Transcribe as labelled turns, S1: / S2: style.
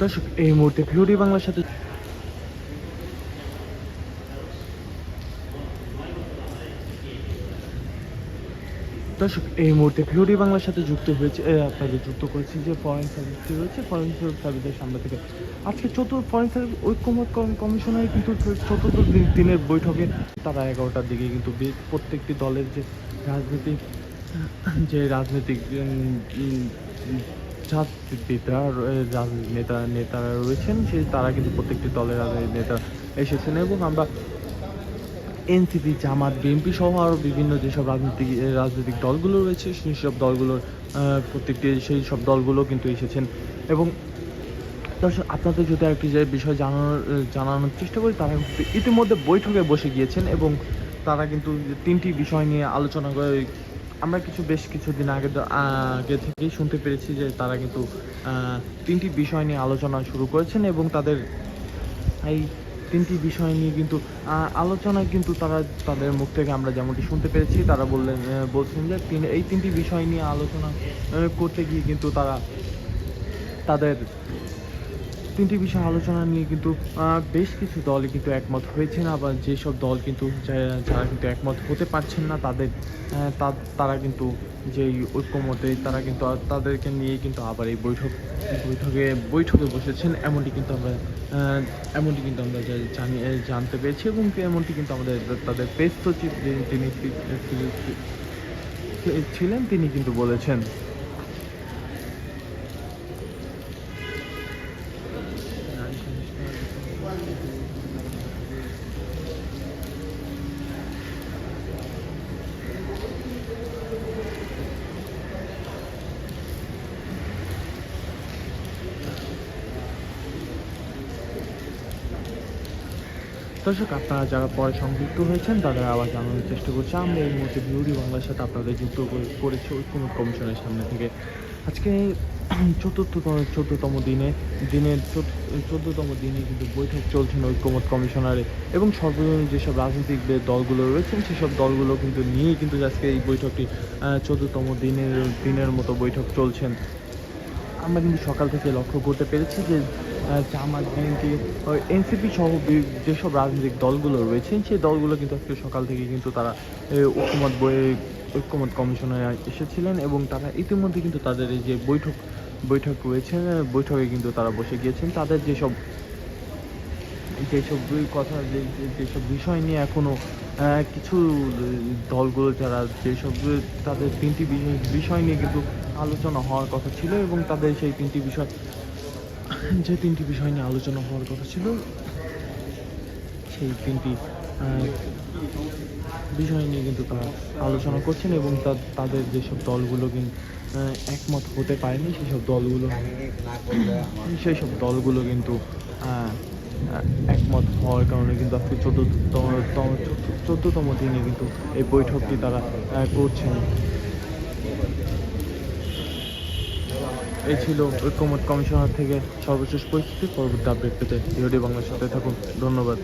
S1: দর্শক, এই মুহূর্তে ভিওডি বাংলার সাথে দর্শক, এই মুহূর্তে ভিওডি বাংলার সাথে যুক্ত হয়েছে আপনাদের যুক্ত করেছি যে ফরেন সার্ভিসটি রয়েছে। ফরেন সার্ভিসের সামনে থেকে আজকে চতুর্থ ফরেন সার্ভিস ঐক্যমত কম- কমিশনের কিন্তু চতুর্থ দিন- দিনের বৈঠকে তারা এগারোটার দিকে কিন্তু প্রত্যেকটি দলের যে রাজনীতিক যে রাজনৈতিক রাজনীতিবিদরা নেতা নেতারা রয়েছেন সেই তারা কিন্তু প্রত্যেকটি দলের নেতা এসেছেন এবং আমরা এনসিপি, জামাত, বিএনপি সহ আরও বিভিন্ন যেসব রাজনৈতিক রাজনৈতিক দলগুলো রয়েছে, সেই সব দলগুলোর প্রত্যেকটি সেই সব দলগুলো কিন্তু এসেছেন। এবং দর্শক, আপনাদের যদি একটি যে বিষয় জানানোর জানানোর চেষ্টা করি, তারা ইতিমধ্যে বৈঠকে বসে গিয়েছেন এবং তারা কিন্তু তিনটি বিষয় নিয়ে আলোচনা করে আমরা কিছু বেশ কিছুদিন আগে আগে থেকেই শুনতে পেরেছি যে তারা কিন্তু তিনটি বিষয় নিয়ে আলোচনা শুরু করেছেন এবং তাদের এই তিনটি বিষয় নিয়ে কিন্তু আলোচনায় কিন্তু তারা তাদের মুখ থেকে আমরা যেমনটি শুনতে পেরেছি, তারা বললেন বলছেন যে তিন, এই তিনটি বিষয় নিয়ে আলোচনা করতে গিয়ে কিন্তু তারা তাদের তিনটি বিষয় আলোচনা নিয়ে কিন্তু বেশ কিছু দলই কিন্তু একমত হয়েছেন। আবার যেসব দল কিন্তু যারা কিন্তু একমত হতে পারছেন না, তাদের তারা কিন্তু যেই ঐক্যমতে তারা কিন্তু তাদেরকে নিয়ে কিন্তু আবার এই বৈঠক, বৈঠকে বৈঠকে বসেছেন। এমনটি কিন্তু আমরা এমনটি কিন্তু আমরা জানি জানতে পেরেছি এবং এমনটি কিন্তু আমাদের, তাদের সচিব যিনি- যিনি ছিলেন, তিনি কিন্তু বলেছেন। দর্শক, আপনারা যারা পরে সংযুক্ত হয়েছেন, তাদের আবার জানানোর চেষ্টা করছি। আমরা এই মুহূর্তে বিউটি বাংলার সাথে আপনাদের যুক্ত করে- করেছি ঐক্যমত কমিশনের সামনে থেকে। আজকে চতুর্থ চোদ্দতম দিনে, দিনের চোদ্দতম দিনে কিন্তু বৈঠক চলছেন ঐক্যমত কমিশনারে এবং সর্বজনীন যেসব রাজনৈতিক দলগুলো রয়েছেন সেসব দলগুলো কিন্তু নিয়েই কিন্তু আজকে এই বৈঠকটি চোদ্দতম দিনের দিনের মতো বৈঠক চলছেন আমরা কিন্তু সকাল থেকে লক্ষ্য করতে পেরেছি যে জামাত বিএনপি এনসিপি সহ যেসব রাজনৈতিক দলগুলো রয়েছেন সেই দলগুলো কিন্তু আজকে সকাল থেকে কিন্তু তারা ঐক্যমত বইয়ে ঐক্যমত কমিশনে এসেছিলেন এবং তারা ইতিমধ্যে কিন্তু তাদের এই যে বৈঠক বৈঠক রয়েছে বৈঠকে কিন্তু তারা বসে গিয়েছেন। তাদের যেসব যেসব কথা যেসব বিষয় নিয়ে এখনও আহ, কিছু দলগুলো যারা যেসব তাদের তিনটি বিষয় নিয়ে কিন্তু আলোচনা হওয়ার কথা ছিল এবং তাদের সেই তিনটি বিষয় যে তিনটি বিষয় নিয়ে আলোচনা হওয়ার কথা ছিল, সেই তিনটি বিষয় নিয়ে কিন্তু তারা আলোচনা করছেন এবং তাদের যেসব দলগুলো কিন্তু একমত হতে পারেনি, সেসব দলগুলো সেই সব দলগুলো কিন্তু একমত হওয়ার কারণে কিন্তু আজকে চোদ্দতম চোদ্দতম দিনে কিন্তু এই বৈঠকটি তারা করছেন। এই ছিল ঐক্যমত কমিশনার থেকে সর্বশেষ পরিস্থিতি। পরবর্তী আপডেট পেতে ভিডিও বাংলার সাথে থাকুন। ধন্যবাদ।